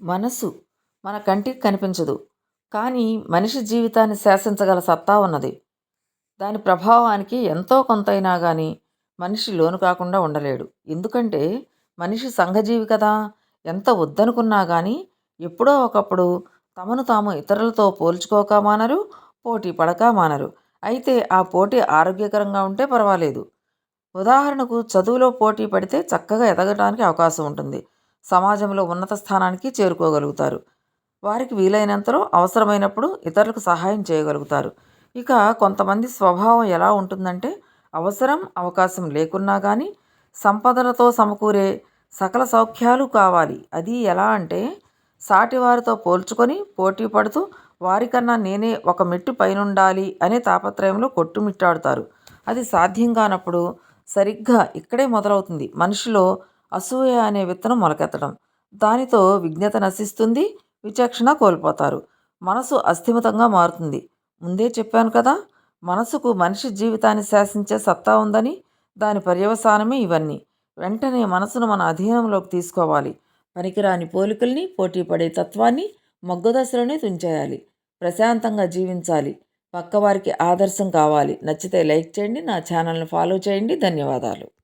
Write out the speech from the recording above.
మనసు మన కంటికి కనిపించదు. కానీ మనిషి జీవితాన్ని శాసించగల సత్తా ఉన్నది. దాని ప్రభావానికి ఎంతో కొంతైనా కానీ మనిషి లోను కాకుండా ఉండలేడు. ఎందుకంటే మనిషి సంఘజీవి కదా! ఎంత వద్దనుకున్నా కానీ ఎప్పుడో ఒకప్పుడు తమను తాము ఇతరులతో పోల్చుకోక మానరు పోటీ పడక మానరు. అయితే ఆ పోటీ ఆరోగ్యకరంగా ఉంటే పర్వాలేదు. ఉదాహరణకు చదువులో పోటీ పడితే చక్కగా ఎదగడానికి అవకాశం ఉంటుంది. సమాజంలో ఉన్నత స్థానానికి చేరుకోగలుగుతారు. వారికి వీలైనంతలో అవసరమైనప్పుడు ఇతరులకు సహాయం చేయగలుగుతారు. ఇక కొంతమంది స్వభావం ఎలా ఉంటుందంటే అవసరం అవకాశం లేకున్నా కానీ సంపదలతో సమకూరే సకల సౌఖ్యాలు కావాలి. అది ఎలా అంటే సాటివారితో పోల్చుకొని పోటీ పడుతూ వారికన్నా నేనే ఒక మెట్టు పైనుండాలి అనే తాపత్రయంలో కొట్టుమిట్టాడుతారు. అది సాధ్యం కానప్పుడు సరిగ్గా ఇక్కడే మొదలవుతుంది. మనిషిలో అసూయ అనే విత్తనం మొలకెత్తడం. దానితో విజ్ఞత నశిస్తుంది విచక్షణ కోల్పోతారు. మనసు అస్థిమితంగా మారుతుంది. ముందే చెప్పాను కదా మనసుకు మనిషి జీవితాన్ని శాసించే సత్తా ఉందని దాని పర్యవసానమే ఇవన్నీ. వెంటనే మనసును మన అధీనంలోకి తీసుకోవాలి. పనికిరాని పోలికల్ని పోటీ పడే తత్వాన్ని మగ్గుదశలోనే తుంచేయాలి. ప్రశాంతంగా జీవించాలి. పక్కవారికి ఆదర్శం కావాలి. నచ్చితే లైక్ చేయండి నా ఛానల్ని ఫాలో చేయండి. ధన్యవాదాలు.